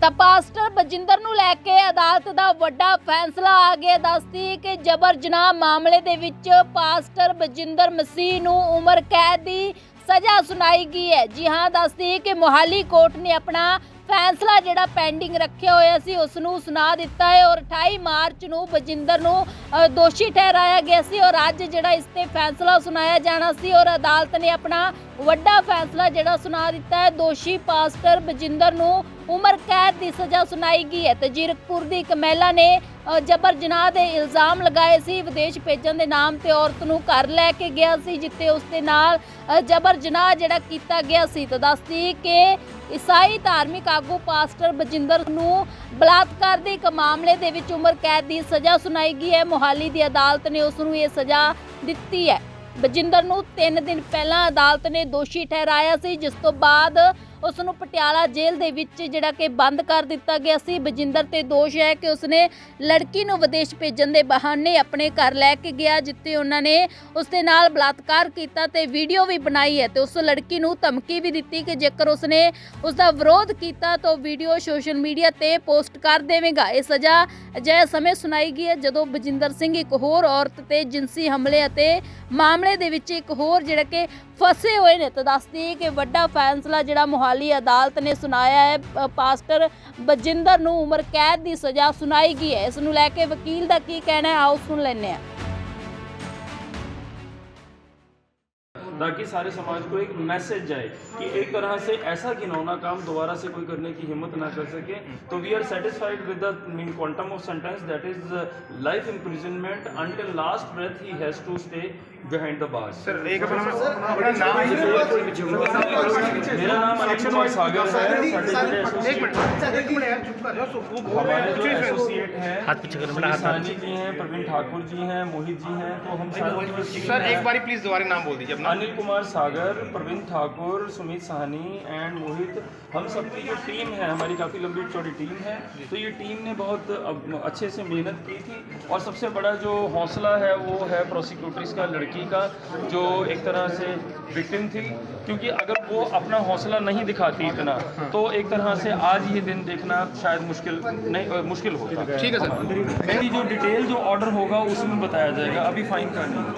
ਤਾਂ ਪਾਸਟਰ ਬਜਿੰਦਰ ਨੂੰ ਲੈ ਕੇ ਅਦਾਲਤ ਦਾ ਵੱਡਾ ਫੈਸਲਾ ਆ ਗਿਆ। ਦੱਸਦੀ ਕਿ ਜਬਰ ਜਨਾਹ ਮਾਮਲੇ ਦੇ ਵਿੱਚ ਪਾਸਟਰ ਬਜਿੰਦਰ ਮਸੀਹ ਨੂੰ ਉਮਰ ਕੈਦ ਦੀ ਸਜ਼ਾ ਸੁਣਾਈ ਗਈ ਹੈ। ਜੀ ਹਾਂ, ਦੱਸਦੀ ਕਿ ਮੋਹਾਲੀ ਕੋਰਟ ਨੇ ਆਪਣਾ ਫੈਸਲਾ ਜਿਹੜਾ ਪੈਂਡਿੰਗ ਰੱਖਿਆ ਹੋਇਆ ਸੀ, ਉਸ ਨੂੰ ਸੁਣਾ ਦਿੱਤਾ ਹੈ ਔਰ 28 ਮਾਰਚ ਨੂੰ ਬਜਿੰਦਰ ਨੂੰ ਦੋਸ਼ੀ ਠਹਿਰਾਇਆ ਗਿਆ ਸੀ ਔਰ ਅੱਜ ਜਿਹੜਾ ਇਸ ਤੇ ਫੈਸਲਾ ਸੁਣਾਇਆ ਜਾਣਾ ਸੀ ਔਰ ਅਦਾਲਤ ਨੇ ਆਪਣਾ ਵੱਡਾ ਫੈਸਲਾ ਜਿਹੜਾ ਸੁਣਾ ਦਿੱਤਾ ਹੈ, ਦੋਸ਼ੀ ਪਾਸਟਰ ਬਜਿੰਦਰ ਨੂੰ ਉਮਰ ਕੈਦ ਦੀ ਸਜ਼ਾ ਸੁਣਾਈ ਗਈ ਹੈ ਤੇ ਜੀਰਕਪੁਰ ਦੀ ਇੱਕ ਮਹਿਲਾ ਨੇ ਜਬਰ ਜਨਾਹ ਦੇ ਇਲਜ਼ਾਮ ਲਗਾਏ ਸੀ, ਵਿਦੇਸ਼ ਭੇਜਣ ਦੇ ਨਾਮ ਤੇ ਔਰਤ ਨੂੰ ਘਰ ਲੈ ਕੇ ਗਿਆ ਸੀ, ਜਿੱਥੇ ਉਸ ਦੇ ਨਾਲ ਜਬਰ ਜਨਾਹ ਜਿਹੜਾ ਕੀਤਾ ਗਿਆ ਸੀ। ਤਾਂ ਦੱਸਦੀ ਕਿ ਈਸਾਈ ਧਾਰਮਿਕ ਆਗੂ ਪਾਸਟਰ ਬਜਿੰਦਰ ਨੂੰ ਬਲਾਤਕਾਰ ਦੇ ਇੱਕ ਮਾਮਲੇ ਦੇ ਵਿੱਚ ਉਮਰ ਕੈਦ ਦੀ ਸਜ਼ਾ ਸੁਣਾਈ ਗਈ ਹੈ। ਮੋਹਾਲੀ ਦੀ ਅਦਾਲਤ ਨੇ ਉਸ ਨੂੰ ਇਹ ਸਜ਼ਾ ਦਿੱਤੀ ਹੈ। ਬਜਿੰਦਰ ਨੂੰ 3 ਦਿਨ ਪਹਿਲਾਂ ਅਦਾਲਤ ਨੇ ਦੋਸ਼ੀ ਠਹਿਰਾਇਆ ਸੀ, ਜਿਸ ਤੋਂ ਬਾਅਦ ਉਸ ਨੂੰ ਪਟਿਆਲਾ ਜੇਲ੍ਹ ਦੇ ਵਿੱਚ ਜਿਹੜਾ ਕਿ ਬੰਦ ਕਰ ਦਿੱਤਾ ਗਿਆ ਸੀ। ਬਜਿੰਦਰ ਤੇ ਦੋਸ਼ ਹੈ ਕਿ ਉਸਨੇ ਲੜਕੀ ਨੂੰ ਵਿਦੇਸ਼ ਭੇਜਣ ਦੇ ਬਹਾਨੇ ਆਪਣੇ ਘਰ ਲੈ ਕੇ ਗਿਆ, ਜਿੱਥੇ ਉਹਨਾਂ ਨੇ ਉਸ ਦੇ ਨਾਲ ਬਲਾਤਕਾਰ ਕੀਤਾ ਤੇ ਵੀਡੀਓ ਵੀ ਬਣਾਈ ਹੈ ਤੇ ਉਸ ਲੜਕੀ ਨੂੰ ਧਮਕੀ ਵੀ ਦਿੱਤੀ ਕਿ ਜੇਕਰ ਉਸਨੇ ਉਸ ਦਾ ਵਿਰੋਧ ਕੀਤਾ ਤਾਂ ਉਹ ਵੀਡੀਓ ਸੋਸ਼ਲ ਮੀਡੀਆ ਤੇ ਪੋਸਟ ਕਰ ਦੇਵੇਗਾ। ਇਹ ਸਜ਼ਾ ਅਜਿਹੇ ਸਮੇਂ ਸੁਣਾਈ ਗਈ ਹੈ, ਜਦੋਂ ਬਜਿੰਦਰ ਸਿੰਘ ਇੱਕ ਹੋਰ ਔਰਤ ਤੇ ਜਿੰਸੀ ਹਮਲੇ ਅਤੇ ਮਾਮਲੇ ਦੇ ਵਿੱਚ ਇੱਕ ਹੋਰ ਜਿਹੜਾ ਕਿ ਫਸੇ ਹੋਏ ਨੇ। ਤਾਂ ਦੱਸਦੀ ਕਿ ਵੱਡਾ ਫੈਸਲਾ ਜਿਹੜਾ ਮੋਹਾਲੀ ਅਦਾਲਤ ਨੇ ਸੁਣਾਇਆ ਹੈ ਪਾਸਟਰ ਬਜਿੰਦਰ ਨੂੰ ਉਮਰ ਕੈਦ ਦੀ ਸਜ਼ਾ ਸੁਣਾਈ ਗਈ ਹੈ। ਇਸ ਨੂੰ ਲੈ ਕੇ ਵਕੀਲ ਦਾ ਕੀ ਕਹਿਣਾ ਹੈ, ਆਓ ਸੁਣ ਲੈਂਦੇ ਹਾਂ। ताकि सारे समाज को एक मैसेज जाए कि एक तरह से ऐसा घिनौना काम दोबारा से कोई करने की हिम्मत ना कर सके तो we are satisfied with the mean quantum of sentence that is life imprisonment until last breath he has to stay behind the bars sir एक अपना अपना नाम मेरा नाम अनिल कुमार सागर है एक मिनट एक मिनट यार चुप कर हमारे जो एसोसिएट हैं हाथ पीछे करो, मेरा हाथ जी हैं प्रवीण ठाकुर जी हैं मोहित जी हैं तो हम सर एक बारी प्लीज़ दोबारा नाम बोल दीजिए अपना अनिल कुमार सागर प्रवीण ठाकुर सुमित साहनी एंड मोहित हम सबकी जो टीम है हमारी काफ़ी लंबी चौड़ी टीम है। तो ये टीम ने बहुत अच्छे से मेहनत की थी और सबसे बड़ा जो हौसला है वो है प्रोसिक्यूटर्स का लड़की का जो एक तरह से विक्टिम थी। क्योंकि अगर वो अपना हौसला नहीं दिखाती इतना तो एक तरह से आज ये दिन देखना शायद मुश्किल नहीं अ, मुश्किल होता। ठीक है सर। मेरी जो डिटेल जो ऑर्डर होगा उसमें बताया जाएगा। अभी फाइन का नहीं